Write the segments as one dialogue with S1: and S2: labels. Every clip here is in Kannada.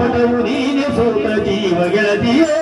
S1: ಪಟವು ನೀನೆ ಸೋತ ಜೀವ ಗೆಳತಿಯೇ.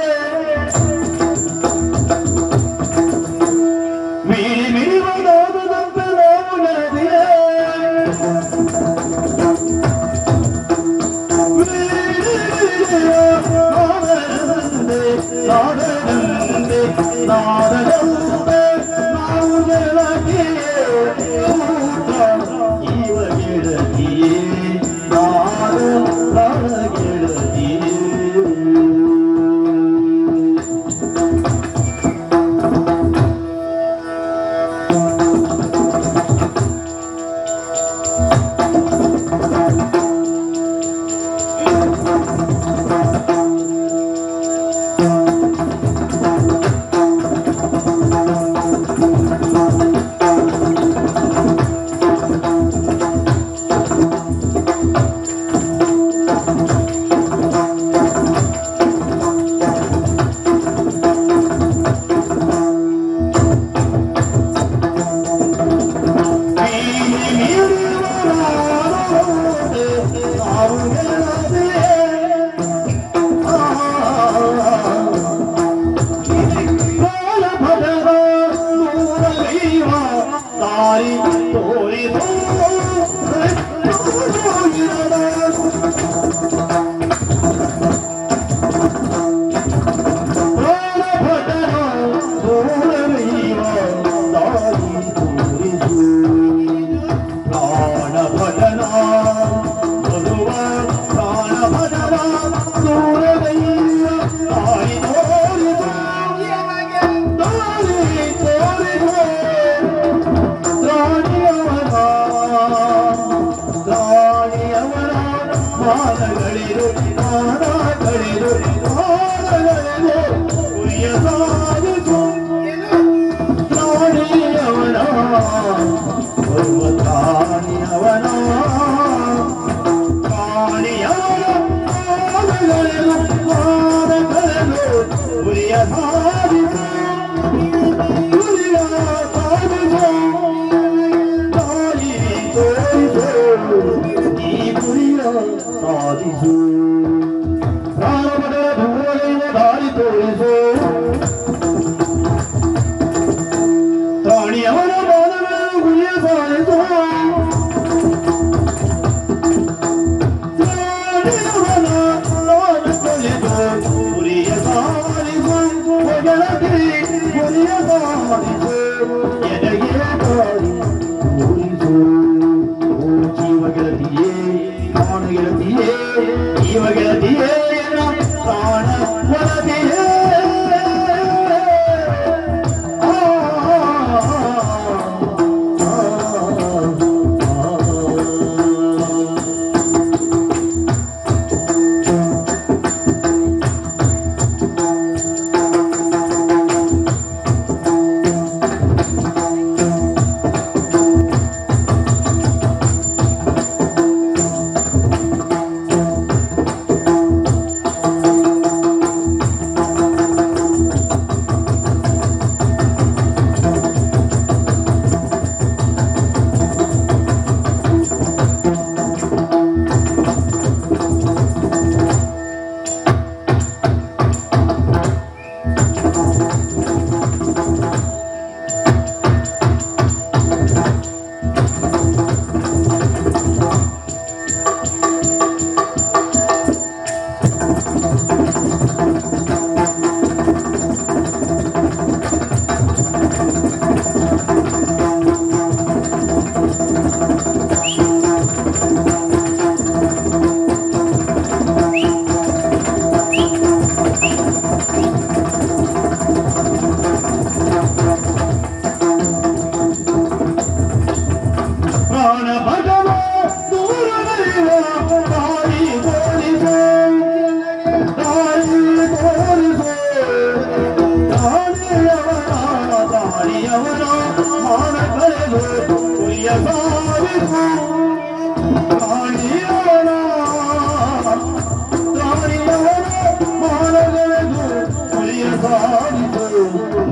S1: ಸಾಧಿಸು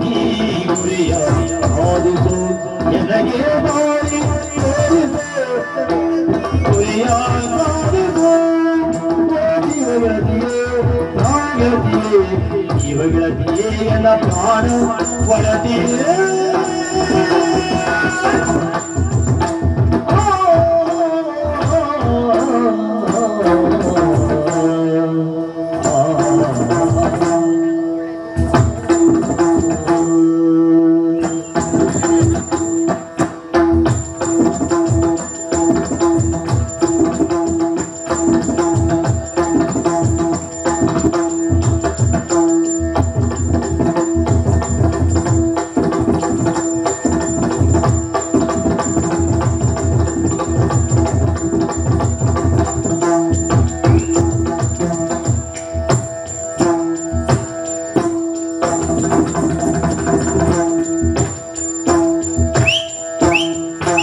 S1: ನೀ ಗುರಿಯ ಸಾಧಿಸು ಎನಗೆ ಬಾರಿ ಗುರಿಯ ಸಾಧಿಸು ಎನ್ನ ಪ್ರಾಣ ಒಳತಿಯೇ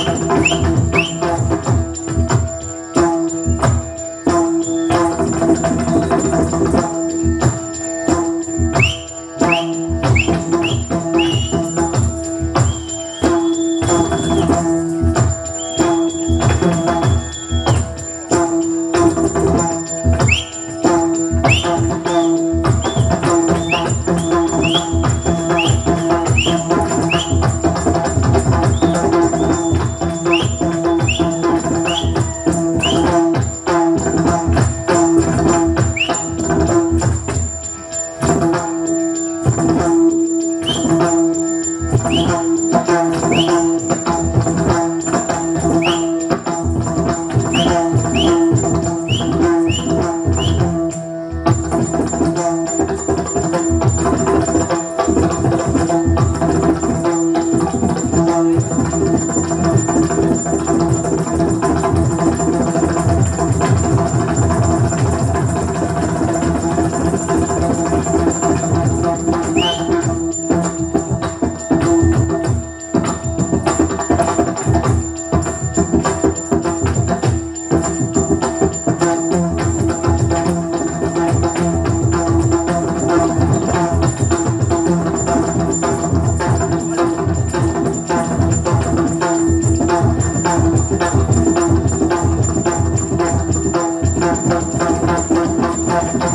S2: Thank
S3: you.
S2: Thank you.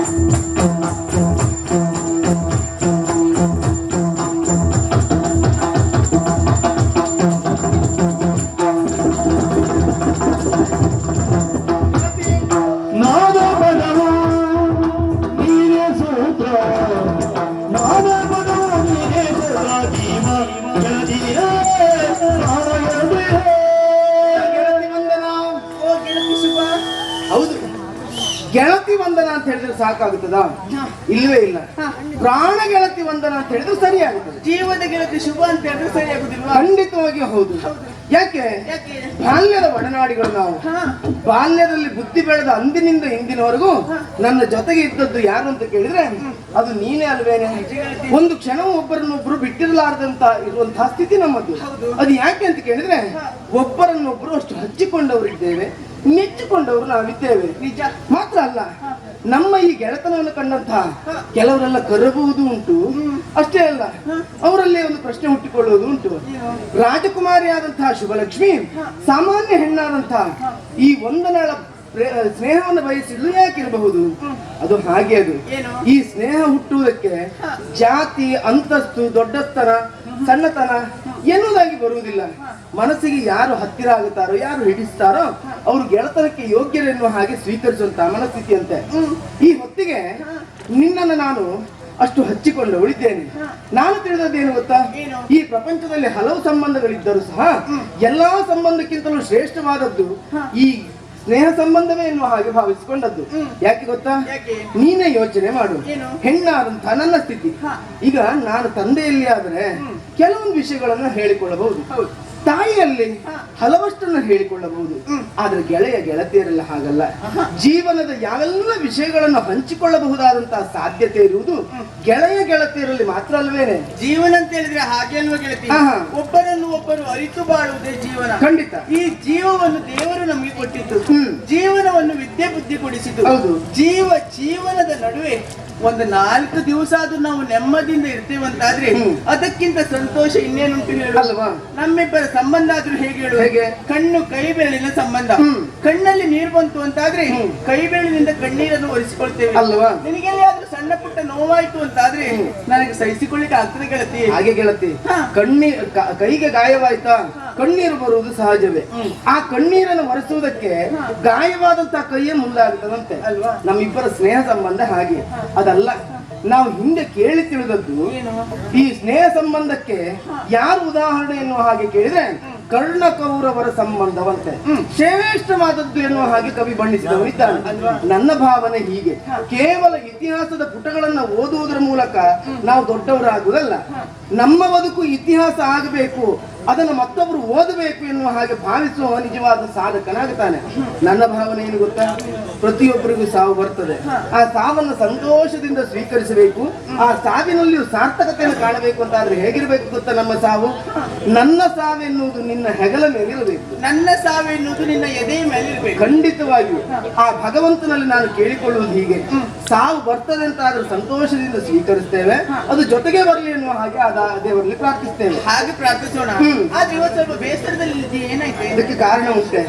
S3: Adiós.
S2: ಪ್ರಾಣ ಗೆಳತಿ ವಂದನ ಅಂತ ಹೇಳಿದ್ರೆ ಸರಿಯಾಗುತ್ತದೆ
S3: ಜೀವದ ಗೆಳತಿ ಶುಭ ಅಂತ ಹೇಳಿದ್ರೆ ಸರಿಯಾಗುದಿಲ್ವಾ?
S2: ಖಂಡಿತವಾಗಿ ಹೌದು. ಯಾಕೆ?
S3: ಯಾಕೆ?
S2: ಬಾಲ್ಯದ ಒಡನಾಡಿಗಳು ನಾವು. ಬಾಲ್ಯದಲ್ಲಿ ಬುದ್ಧಿ ಬೆಳೆದ ಅಂದಿನಿಂದ ಇಂದಿನವರೆಗೂ ನನ್ನ ಜೊತೆಗೆ ಇದ್ದದ್ದು ಯಾರು ಅಂತ ಕೇಳಿದ್ರೆ ಅದು ನೀನೇ ಅಲ್ವೇನೆ? ಒಂದು ಕ್ಷಣವೂ ಒಬ್ಬರನ್ನೊಬ್ರು ಬಿಟ್ಟಿರಲಾರದಂತ ಇರುವಂತಹ ಸ್ಥಿತಿ ನಮ್ಮದು. ಅದು ಯಾಕೆ ಅಂತ ಕೇಳಿದ್ರೆ ಒಬ್ಬರನ್ನೊಬ್ರು ಅಷ್ಟು ಹಚ್ಚಿಕೊಂಡವರಿದ್ದೇವೆ ಮೆಚ್ಚಿಕೊಂಡವರು ನಾವಿದ್ದೇವೆ.
S3: ನಿಜ.
S2: ಮಾತ್ರ ಅಲ್ಲ ನಮ್ಮ ಈ ಗೆಳೆತನವನ್ನು ಕಂಡಂತಹ ಕೆಲವರೆಲ್ಲ ಕರಗುವುದು ಉಂಟು. ಅಷ್ಟೇ ಅಲ್ಲ ಅವರಲ್ಲೇ ಒಂದು ಪ್ರಶ್ನೆ ಹುಟ್ಟಿಕೊಳ್ಳುವುದು ಉಂಟು. ರಾಜಕುಮಾರಿ ಆದಂತಹ ಶುಭಲಕ್ಷ್ಮಿ ಸಾಮಾನ್ಯ ಹೆಣ್ಣಾದಂತಹ ಈ ಒಂದನಾಳ ಸ್ನೇಹವನ್ನು ಬಯಸಿದ್ಲು ಯಾಕಿರಬಹುದು ಅದು ಹಾಗೆ ಅದು. ಈ ಸ್ನೇಹ ಹುಟ್ಟುವುದಕ್ಕೆ ಜಾತಿ ಅಂತಸ್ತು ದೊಡ್ಡತನ ಸಣ್ಣತನ ಎನ್ನುವುದಾಗಿ ಬರುವುದಿಲ್ಲ. ಮನಸ್ಸಿಗೆ ಯಾರು ಹತ್ತಿರ ಆಗುತ್ತಾರೋ ಯಾರು ಹಿಡಿಸ್ತಾರೋ ಅವರು ಗೆಳತನಕ್ಕೆ ಯೋಗ್ಯರೆನ್ನುವ ಹಾಗೆ ಸ್ವೀಕರಿಸುವಂತಹ ಮನಸ್ಥಿತಿಯಂತೆ. ಈ ಹೊತ್ತಿಗೆ ನಿನ್ನನ್ನು ನಾನು ಅಷ್ಟು ಹಚ್ಚಿಕೊಂಡು ಉಳಿದ್ದೇನೆ. ನಾನು ತಿಳಿದದ್ದೇನು ಗೊತ್ತಾ? ಈ ಪ್ರಪಂಚದಲ್ಲಿ ಹಲವು ಸಂಬಂಧಗಳಿದ್ದರೂ ಸಹ ಎಲ್ಲಾ ಸಂಬಂಧಕ್ಕಿಂತಲೂ ಶ್ರೇಷ್ಠವಾದದ್ದು ಈ ಸ್ನೇಹ ಸಂಬಂಧವೇ ಎನ್ನುವ ಹಾಗೆ ಭಾವಿಸಿಕೊಂಡದ್ದು ಯಾಕೆ ಗೊತ್ತಾ? ನೀನೇ ಯೋಚನೆ ಮಾಡು? ಹೆಣ್ಣಾದಂತ ನನ್ನ ಸ್ಥಿತಿ. ಈಗ ನಾನು ತಂದೆಯಲ್ಲಿ ಆದರೆ ಕೆಲವೊಂದು ವಿಷಯಗಳನ್ನು ಹೇಳಿಕೊಳ್ಳಬಹುದು
S3: ಹೌದು.
S2: ತಾಯಿಯಲ್ಲಿ. ಹಲವಷ್ಟನ್ನು ಹೇಳಿಕೊಳ್ಳಬಹುದು. ಆದ್ರೆ ಗೆಳೆಯ ಗೆಳತಿಯರೆಲ್ಲ ಹಾಗಲ್ಲ. ಜೀವನದ ಯಾವೆಲ್ಲ ವಿಷಯಗಳನ್ನು ಹಂಚಿಕೊಳ್ಳಬಹುದಾದಂತಹ ಸಾಧ್ಯತೆ ಇರುವುದು ಗೆಳೆಯ ಗೆಳತಿಯರಲ್ಲಿ ಮಾತ್ರ ಅಲ್ವೇನೆ?
S3: ಜೀವನ ಅಂತ ಹೇಳಿದ್ರೆ ಹಾಗೆ ಅಲ್ವಾ ಗೆಳತಿ. ಒಬ್ಬರನ್ನು ಒಬ್ಬರು ಅರಿತು ಬಾಳುವುದೇ ಜೀವನ.
S2: ಖಂಡಿತ.
S3: ಈ ಜೀವವನ್ನು ದೇವರು ನಮಗೆ ಕೊಟ್ಟಿದ್ದು. ಜೀವನವನ್ನು ವಿದ್ಯೆ ಬುದ್ಧಿ ಕೊಡಿಸಿದ್ದು.
S2: ಹೌದು.
S3: ಜೀವ ಜೀವನದ ನಡುವೆ ಒಂದು ನಾಲ್ಕು ದಿವಸ ಅದು ನಾವು ನೆಮ್ಮದಿಯಿಂದ ಇರ್ತೇವಂತಾದ್ರೆ. ಅದಕ್ಕಿಂತ ಸಂತೋಷ ಇನ್ನೇನುಂಟು ಹೇಳು.
S2: ಅಲ್ವಾ?
S3: ನಮ್ಮಿಬ್ಬರ ಸಂಬಂಧ ಆದ್ರೂ ಹೇಗೆ ಹೇಳು?
S2: ಹೇಗೆ?
S3: ಕಣ್ಣು ಕೈ ಬೆರಳಿನ ಸಂಬಂಧ ಕಣ್ಣಲ್ಲಿ ನೀರು ಬಂತು ಅಂತಾದ್ರೆ. ಕೈ ಬೆಳಿನಿಂದ ಕಣ್ಣೀರನ್ನು ಒರೆಸಿಕೊಳ್ತೇವೆ.
S2: ಅಲ್ವಾ?
S3: ನಿನಗೆಲ್ಲಾದ್ರೂ ಸಣ್ಣ ಪುಟ್ಟ ನೋವಾಯ್ತು ಅಂತಾದ್ರೆ. ನನಗೆ ಸಹಿಸಿಕೊಳ್ಳಿಕ್ಕೆ ಆಗ್ತದೆ ಗೆಳತಿ.
S2: ಹಾಗೆ ಗೆಳತಿ. ಕಣ್ಣೀರ್ ಕೈಗೆ ಗಾಯವಾಯ್ತಾ? ಕಣ್ಣೀರು ಬರುವುದು ಸಹಜವೇ. ಆ ಕಣ್ಣೀರನ್ನು ಒರೆಸುವುದಕ್ಕೆ ಗಾಯವಾದಂತಹ ಕೈಯೇ ಮುಂದಾಗುತ್ತದಂತೆ
S3: ಅಲ್ವಾ?
S2: ನಮ್ಮಿಬ್ಬರ ಸ್ನೇಹ ಸಂಬಂಧ ಹಾಗೆ. ಅದಲ್ಲ. ನಾವು ಹಿಂದೆ ಕೇಳಿ ತಿಳಿದದ್ದು ಈ ಸ್ನೇಹ ಸಂಬಂಧಕ್ಕೆ ಯಾರು ಉದಾಹರಣೆ ಎನ್ನುವ ಹಾಗೆ ಕೇಳಿದ್ರೆ ಕರ್ಣ ಕೌರವರ ಸಂಬಂಧವಂತೆ ಶ್ರೇಷ್ಠವಾದದ್ದು ಎನ್ನುವ ಹಾಗೆ ಕವಿ ಬಣ್ಣಿಸಿದವರಿದ್ದಾನೆ ನನ್ನ ಭಾವನೆ ಹೀಗೆ. ಕೇವಲ ಇತಿಹಾಸದ ಪುಟಗಳನ್ನ ಓದುವುದರ ಮೂಲಕ ನಾವು ದೊಡ್ಡವರಾಗುವುದಲ್ಲ. ನಮ್ಮ ಬದುಕು ಇತಿಹಾಸ ಆಗಬೇಕು. ಅದನ್ನು ಮತ್ತೊಬ್ಬರು ಓದಬೇಕು ಎನ್ನುವ ಹಾಗೆ ಭಾವಿಸುವ ನಿಜವಾದ ಸಾಧಕನಾಗುತ್ತಾನೆ ನನ್ನ ಭಾವನೆ ಏನು ಗೊತ್ತಾ? ಪ್ರತಿಯೊಬ್ಬರಿಗೂ ಸಾವು ಬರ್ತದೆ. ಆ ಸಾವನ್ನು ಸಂತೋಷದಿಂದ ಸ್ವೀಕರಿಸಬೇಕು. ಆ ಸಾವಿನಲ್ಲಿಯೂ ಸಾರ್ಥಕತೆಯನ್ನು ಕಾಣಬೇಕು ಅಂತ ಆದ್ರೆ ಹೇಗಿರ್ಬೇಕು ಗೊತ್ತಾ ನಮ್ಮ ಸಾವು? ನನ್ನ ಸಾವೆನ್ನುವುದು ನಿನ್ನ ಹೆಗಲ ಮೇಲಿರಬೇಕು.
S3: ನನ್ನ ಸಾವೆನ್ನುವುದು ನಿನ್ನ ಎದೆಯ ಮೇಲೆ ಇರ್ಬೇಕು
S2: ಖಂಡಿತವಾಗಿಯೂ ಆ ಭಗವಂತನಲ್ಲಿ ನಾನು ಕೇಳಿಕೊಳ್ಳುವುದು ಹೀಗೆ. ಸಾವು ಬರ್ತದೆ ಅಂತ ಆದ್ರೂ ಸಂತೋಷದಿಂದ ಸ್ವೀಕರಿಸ್ತೇವೆ. ಅದು ಜೊತೆಗೆ ಬರಲಿ ಎನ್ನುವ ಹಾಗೆ ಆ ದೇವರಲ್ಲಿ ಪ್ರಾರ್ಥಿಸ್ತೇವೆ.
S3: ಹಾಗೆ ಪ್ರಾರ್ಥಿಸೋಣ. ಆದ್ರೆ ಇವತ್ತು ಸ್ವಲ್ಪ ಬೇಸರದಲ್ಲಿ ಏನಾಯ್ತು?
S2: ಇದಕ್ಕೆ ಕಾರಣ ಉಂಟೆ.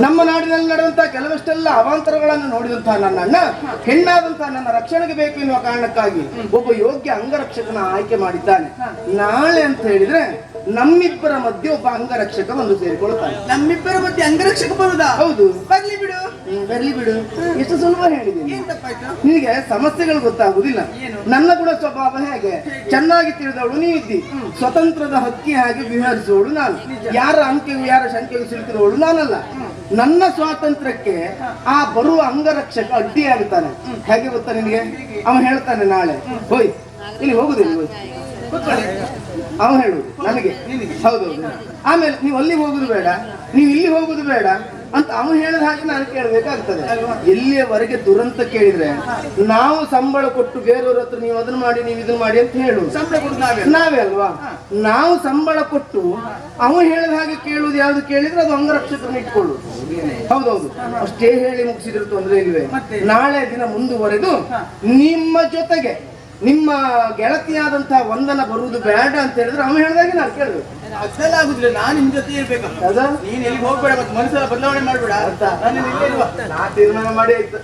S2: ನಮ್ಮ ನಾಡಿನಲ್ಲಿ ನಡೆದಂತಹ ಕೆಲವಷ್ಟೆಲ್ಲ ಅವಾಂತರಗಳನ್ನು ನೋಡಿದಂತಹ ನನ್ನ ಅಣ್ಣ ಹೆಣ್ಣಾದಂತಹ ನನ್ನ ರಕ್ಷಣೆಗೆ ಬೇಕು ಎನ್ನುವ ಕಾರಣಕ್ಕಾಗಿ ಒಬ್ಬ ಯೋಗ್ಯ ಅಂಗರಕ್ಷಕನ ಆಯ್ಕೆ ಮಾಡಿದ್ದಾನೆ. ನಾಳೆ ಅಂತ ಹೇಳಿದ್ರೆ ನಮ್ಮಿಬ್ಬರ ಮಧ್ಯೆ ಒಬ್ಬ ಅಂಗರಕ್ಷಕ ಒಂದು ಸೇರಿಕೊಳ್ತಾನೆ
S3: ನಮ್ಮಿಬ್ಬರ ಮಧ್ಯೆ ಅಂಗರಕ್ಷಕ ಬರುದಾ?
S2: ಹೌದು.
S3: ಬರ್ಲಿ ಬಿಡು.
S2: ಬರ್ಲಿ ಬಿಡು. ಎಷ್ಟು ಸುಲಭ
S3: ಏನ್
S2: ನಿನಗೆ ಸಮಸ್ಯೆಗಳು
S3: ಗೊತ್ತಾಗುದಿಲ್ಲ.
S2: ನನ್ನ ಕೂಡ ಸ್ವಭಾವ ಹೇಗೆ? ಚೆನ್ನಾಗಿ ತಿಳಿದವಳು ನೀ ಇದ್ದಿ. ಸ್ವತಂತ್ರದ ಹಕ್ಕಿ ಹಾಗೆ ವಿಹರಿಸುವವಳು ನಾನು. ಯಾರ ಅಂಕೆಗೂ ಯಾರ ಶಂಕೆಗೂ ಸಿಲುಕಿದವಳು ನಾನಲ್ಲ. ನನ್ನ ಸ್ವಾತಂತ್ರ್ಯಕ್ಕೆ ಆ ಬರುವ ಅಂಗರಕ್ಷಕ ಅಡ್ಡಿಯಾಗುತ್ತಾನೆ ಹೇಗೆ ಗೊತ್ತಾ ನಿನಗೆ? ಅವನು ಹೇಳ್ತಾನೆ ನಾಳೆ. ಹೋಯ್. ಇಲ್ಲಿ ಹೋಗುದಿಲ್ಲ ಅವನು ಹೇಳುದು ನನಗೆ. ಹೌದೌದು. ಆಮೇಲೆ ನೀವು ಅಲ್ಲಿ ಹೋಗುದು ಬೇಡ. ನೀವು ಇಲ್ಲಿ ಹೋಗುದು ಬೇಡ. ಅಂತ ಅವನು ಹೇಳಿದ ಹಾಗೆ ನಾನು ಕೇಳಬೇಕಾಗ್ತದೆ. ಎಲ್ಲಿಯವರೆಗೆ ದುರಂತ ಕೇಳಿದ್ರೆ ನಾವು ಸಂಬಳ ಕೊಟ್ಟು ಬೇರೆಯವ್ರ ಹತ್ರ ನೀವು ಅದನ್ನ ಮಾಡಿ ನೀವು ಇದನ್ನ ಮಾಡಿ ಅಂತ ಹೇಳು.
S3: ಸಂಬಳ ಕೊಟ್ಟು ನಾವೇ
S2: ಅಲ್ವಾ? ನಾವು ಸಂಬಳ ಕೊಟ್ಟು ಅವನು ಹೇಳಿದ ಹಾಗೆ ಕೇಳುದು ಯಾವ್ದು ಕೇಳಿದ್ರೆ ಅದು ಅಂಗರಕ್ಷಕರನ್ನ ಇಟ್ಕೊಳ್ಳು ಹೌದೌದು. ಅಷ್ಟೇ ಹೇಳಿ ಮುಗಿಸಿದ್ರು ತೊಂದರೆ ಇಲ್ವೇ? ನಾಳೆ ದಿನ ಮುಂದುವರೆದು ನಿಮ್ಮ ಜೊತೆಗೆ ನಿಮ್ಮ ಗೆಳತಿಯಾದಂತಹ ವಂದನ ಬರುವುದು ಬೇಡ ಅಂತ ಹೇಳಿದ್ರೆ ಅವ ಹೇಳಿದಾಗ ನಾನು ಕೇಳ್ಬೇಕು
S3: ಅದೆಲ್ಲ ಆಗುದಿಲ್ಲ ನಾನು ನಿಮ್ ಜೊತೆ ಇರ್ಬೇಕು ನೀನ್ ಎಲ್ಲಿ ಹೋಗ್ಬೇಡ ಮತ್ತೆ ಮನಸ್ಸೆಲ್ಲ ಬದಲಾವಣೆ ಮಾಡ್ಬೇಡ. ನಾನು ಇಲ್ಲೇ ಇರುವ
S2: ನಾ ತೀರ್ಮಾನ ಮಾಡಿ ಆಯ್ತು.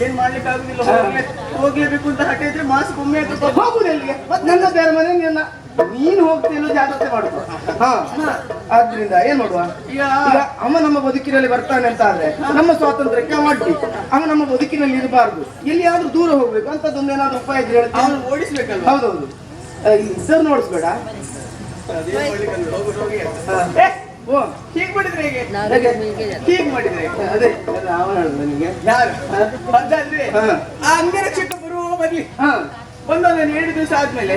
S3: ಏನ್ ಮಾಡ್ಲಿಕ್ಕೆ ಆಗುದಿಲ್ಲ. ಹೋಗ್ಲೇ ಹೋಗ್ಲೇಬೇಕು ಅಂತ ಹಠ ಇದ್ರೆ ಮಾಸ್ಕ್ ಒಮ್ಮೆ ಹೋಗುದಿಲ್ಲ
S2: ಹೋಗುದು ಎಲ್ಲಿಗೆ? ನನ್ನ ಬೇರೆ ಮನೆ ನಿನ್ನ ನೀನು ಹೋಗ್ತಿಲ್ಲ ಜಾಗ್ರತೆ ಮಾಡುದು ಹಾ ಆದ್ರಿಂದ ಏನ್ ನೋಡುವ
S3: ಈಗ
S2: ಅವ ನಮ್ಮ ಬದುಕಿನಲ್ಲಿ ಬರ್ತಾನೆ ಅಂತ ಆದ್ರೆ ನಮ್ಮ ಸ್ವಾತಂತ್ರ್ಯಕ್ಕೆ ಅಡ್ಡಿ. ಅವ ನಮ್ಮ ಬದುಕಿನಲ್ಲಿ ಇರಬಾರ್ದು. ಎಲ್ಲಿಯಾದ್ರೂ ದೂರ ಹೋಗ್ಬೇಕು ಅಂತದೊಂದು ಏನಾದ್ರು ಉಪಾಯ ಇದ್ರೆ ಹೇಳ್ತೀನಿ
S3: ಅವನು ಓಡಿಸ್ಬೇಕಲ್ವಾ?
S2: ಹೌದೌದು. ಸರ್ ನೋಡಿಸ್ಬೇಡ.
S3: ಹೋಗಿ.
S2: ಹಾ.
S3: ಏ,
S2: ಓ.
S3: ಹೀಗ್ ಮಾಡಿದ್ರೆ ಹೇಗೆ? ಮಾಡಿದ್ರೆ
S2: ಅದೇ ಅವನ ನಿಮಗೆ
S3: ಯಾರು? ಅಂದ್ರೆ ಚಿಕ್ಕ ಬರುವ ಬರ್ಲಿ
S2: ಹಾ.
S3: ಒಂದು ಎರಡು ದಿವಸ ಆದ್ಮೇಲೆ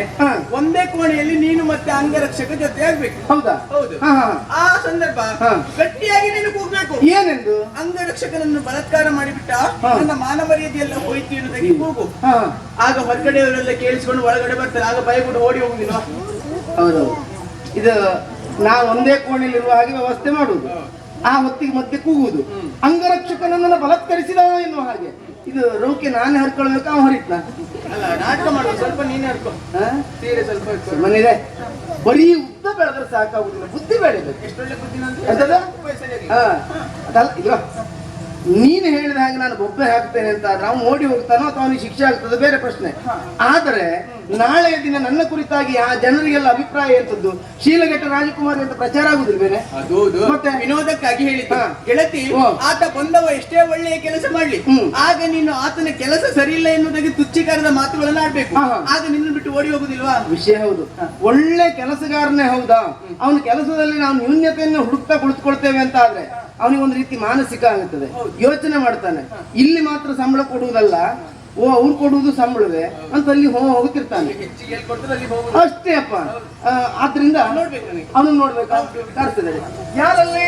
S3: ಒಂದೇ ಕೋಣೆಯಲ್ಲಿ ನೀನು ಮತ್ತೆ ಅಂಗರಕ್ಷಕ ಜೊತೆ ಆಗ್ಬೇಕು
S2: ಹೌದಾ.
S3: ಹೌದು ಆ ಸಂದರ್ಭ ಗಟ್ಟಿಯಾಗಿ ನೀನು ಕೂಗ್ಬೇಕು.
S2: ಏನೆಂದು?
S3: ಅಂಗರಕ್ಷಕನನ್ನು ಬಲತ್ಕಾರ ಮಾಡಿಬಿಟ್ಟ ನನ್ನ ಮಾನ ಮರ್ಯಾದೆಯೆಲ್ಲ ಹೋಯ್ತು ಎನ್ನುವುದಕ್ಕೆ ಕೂಗು
S2: ಹಾ.
S3: ಆಗ ಹೊರಗಡೆಯವರೆಲ್ಲ ಕೇಳಿಸ್ಕೊಂಡು ಒಳಗಡೆ ಬರ್ತಾರೆ. ಆಗ ಭಯಗೊಂಡು ಓಡಿ ಹೋಗುದಿಲ್ಲ.
S2: ಹೌದು. ಇದು ನಾವು ಒಂದೇ ಕೋಣೆಯಲ್ಲಿ ಇರುವ ಹಾಗೆ ವ್ಯವಸ್ಥೆ ಮಾಡುದು ಆ ಹೊತ್ತಿಗೆ ಮತ್ತೆ ಕೂಗುವುದು. ಅಂಗರಕ್ಷಕನನ್ನ ಬಲತ್ಕರಿಸಿದ ಎನ್ನುವ ಹಾಗೆ. ಇದು ರೋಕೆ ನಾನೇ ಹರ್ಕೊಳ್ಬೇಕು ಅವ್ನು ಹರಿತ್ನ
S3: ಅಲ್ಲ ನಾಟಕ ಮಾಡುವ ಸ್ವಲ್ಪ ನೀನೇ ಹರ್ಕೊ. ಸೀರೆ ಸ್ವಲ್ಪ
S2: ಮನೇಲೆ ಬರೀ ಉದ್ದ ಬೆಳೆದ್ರೆ ಸಾಕಾಗುದಿಲ್ಲ ಬುದ್ಧಿ ಬೇಡ
S3: ಎಷ್ಟೊಳ್ಳೆ ಬುದ್ಧಿ
S2: ಅದಲ್ಲ ಈಗ ನೀನು ಹೇಳಿದ ಹಾಗೆ ನಾನು ಬೊಬ್ಬೆ ಹಾಕ್ತೇನೆ ಅಂತ ಆದ್ರೆ ಅವ್ನು ಓಡಿ ಹೋಗ್ತಾನೋ ಅಥವಾ ಅವನಿಗೆ ಶಿಕ್ಷೆ ಆಗ್ತದೆ ಬೇರೆ ಪ್ರಶ್ನೆ. ಆದರೆ ನಾಳೆಯ ದಿನ ನನ್ನ ಕುರಿತಾಗಿ ಆ ಜನರಿಗೆಲ್ಲ ಅಭಿಪ್ರಾಯ ಎಂತದ್ದು? ಶೀಲಘಟ್ಟ ರಾಜಕುಮಾರ್ ಅಂತ ಪ್ರಚಾರ ಆಗುದಿಲ್ವೇನೆ?
S3: ಅದು
S2: ಮತ್ತೆ?
S3: ವಿನೋದಕ್ಕಾಗಿ ಹೇಳಿ
S2: ಹಾ.
S3: ಗೆಳತಿ. ಆತ ಬಂದವ ಎಷ್ಟೇ ಒಳ್ಳೆಯ ಕೆಲಸ ಮಾಡ್ಲಿ. ಆಗ ನೀನು ಆತನ ಕೆಲಸ ಸರಿಯಿಲ್ಲ ಎನ್ನುವುದಾಗಿ ತುಚ್ಛೀಕಾರದ ಮಾತುಗಳನ್ನು ಆಡ್ಬೇಕು. ಆಗ ನಿನ್ನ ಬಿಟ್ಟು ಓಡಿ ಹೋಗುದಿಲ್ವಾ?
S2: ವಿಷಯ ಹೌದು. ಒಳ್ಳೆ ಕೆಲಸಗಾರನೇ ಹೌದಾ? ಅವನ ಕೆಲಸದಲ್ಲಿ ನಾವು ನ್ಯೂನ್ಯತೆಯನ್ನು ಹುಡುಕ್ತಾ ಕುಳಿತುಕೊಳ್ತೇವೆ ಅಂತ ಆದ್ರೆ ಅವನಿಗೆ ಒಂದು ರೀತಿ ಮಾನಸಿಕ ಆಗುತ್ತದೆ. ಯೋಚನೆ ಮಾಡ್ತಾನೆ. ಇಲ್ಲಿ ಮಾತ್ರ ಸಂಬಳ ಕೊಡುವುದಲ್ಲ ಓ ಅವ್ರು ಕೊಡುವುದು ಸಂಬಳವೇ? ಅಂತ ಅಲ್ಲಿ ಹೋ ಹೋಗುತ್ತಿರ್ತಾನೆ.
S3: ಹೆಚ್ಚಿಗೆ ಎಲ್ಲಿ ಕೊಡ್ತಾರೆ ಅಲ್ಲಿ ಹೋಗುದು
S2: ಅಷ್ಟೇ ಅಪ್ಪ. ಆದ್ರಿಂದ ಅವನು ನೋಡ್ಬೇಕು? ಯಾರಲ್ಲಿ?